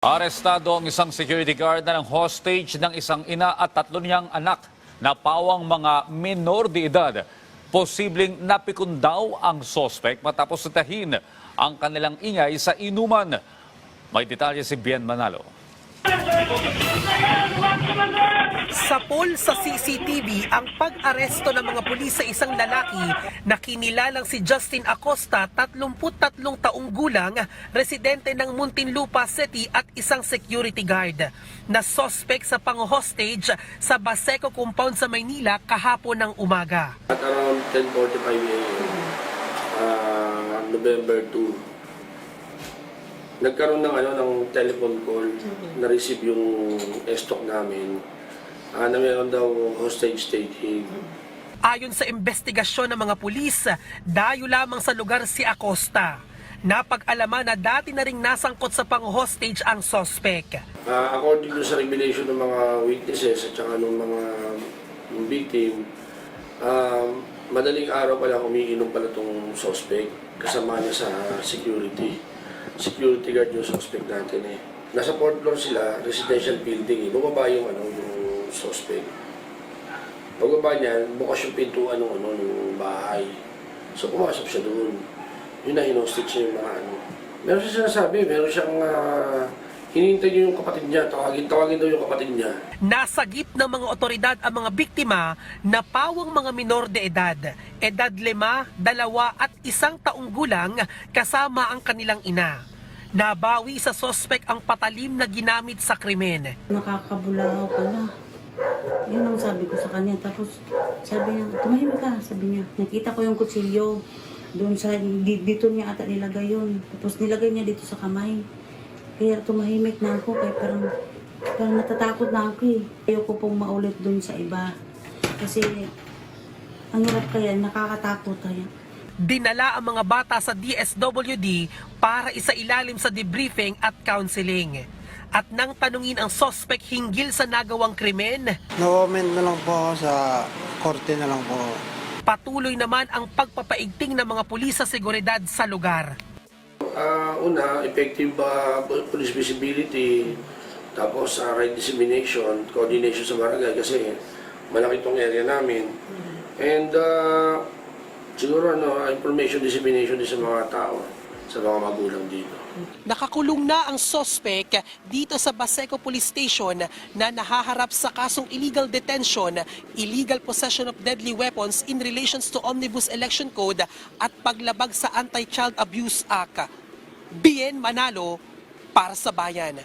Arestado ang isang security guard na ng hostage ng isang ina at tatlo niyang anak na pawang mga minor de edad. Posibleng napikon daw ang sospek matapos sitahin ang kanilang ingay sa inuman. May detalye si Bien Manalo. Sa poll sa CCTV ang pag-aresto ng mga pulis sa isang lalaki na kinilalang si Justin Acosta, 33 taong gulang, residente ng Muntinlupa City at isang security guard na suspect sa pang-hostage sa Baseco compound sa Maynila kahapon ng umaga. At around 10.45 a.m., ah, November 2, nagkaroon ng ano ng telephone call na-receive yung stock namin ah, na meron daw hostage taking. Ayon sa investigasyon ng mga pulis, dayo lamang sa lugar si Acosta. Napag-alaman na dati na ring nasangkot sa pang-hostage ang suspect. Ah, according to sa revelation ng mga witnesses at saka ng mga ng victim, um, madaling araw pala umiinom pala itong suspect kasama niya sa security. Security guard yung suspect natin eh. Nasa fourth floor sila, residential building eh. Bumaba yung, ano, yung suspect. Pagbaba niyan, bukas yung pintuan ng, ano, ng bahay. So pumasok siya doon. Yun na, hinostage niya yung mga ano. Meron siya sinasabi, meron siyang uh, hinihintay niya yung kapatid niya, tawagin, tawagin daw yung kapatid niya. Nasagip ng mga otoridad ang mga biktima na pawang mga minor de edad, edad lima, dalawa at isang taong gulang kasama ang kanilang ina. Nabawi sa sospek ang patalim na ginamit sa krimen. nakakabulaw ka na. Yun ang sabi ko sa kanya. Tapos sabi niya, tumahimik ka, sabi niya. Nakita ko yung kutsilyo. Doon sa, di- dito niya ata nilagay yun. Tapos nilagay niya dito sa kamay. Kaya tumahimik na ako. Kaya parang, parang natatakot na ako eh. Ayoko pong maulit doon sa iba. Kasi, ang hirap kaya, nakakatakot kaya. Dinala ang mga bata sa DSWD para isa ilalim sa debriefing at counseling. At nang tanungin ang sospek hinggil sa nagawang krimen, No-comment na lang po ako sa korte na lang po. patuloy naman ang pagpapaigting ng mga pulis sa seguridad sa lugar. Ah, una, effective ah, police visibility, tapos uh, dissemination, coordination sa barangay kasi malaki itong area namin. And uh, siguro ano, information dissemination din sa mga tao, sa mga magulang dito. Nakakulong na ang sospek dito sa Baseco Police Station na nahaharap sa kasong illegal detention, illegal possession of deadly weapons in relations to Omnibus Election Code at paglabag sa Anti-Child Abuse Act. Bien Manalo para sa bayan.